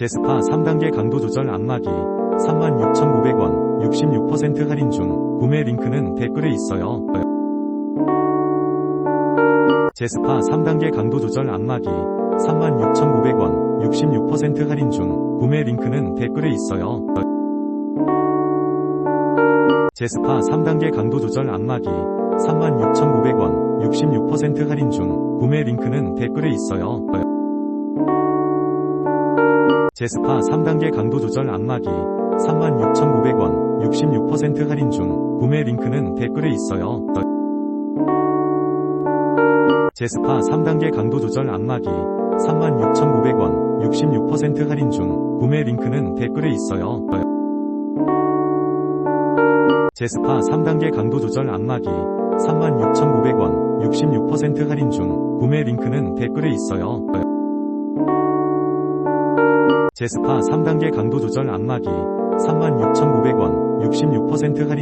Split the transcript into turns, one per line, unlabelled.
제스파 3단계 강도 조절 안마기 36,900원 66% 할인 중 구매 링크는 댓글에 있어요. 제스파 3단계 강도 조절 안마기 36,900원 66% 할인 중 구매 링크는 댓글에 있어요. 제스파 3단계 강도 조절 안마기 36,900원 66% 할인 중 구매 링크는 댓글에 있어요. 제스파 3단계 강도 조절 안마기 36,900원 66% 할인 중 구매 링크는 댓글에 있어요. 제스파 3단계 강도 조절 안마기 36,900원 66% 할인 중 구매 링크는 댓글에 있어요. 제스파 3단계 강도 조절 안마기 36,900원 66% 할인 중 구매 링크는 댓글에 있어요. 제스파 3단계 강도 조절 안마기 36,900원 66% 할인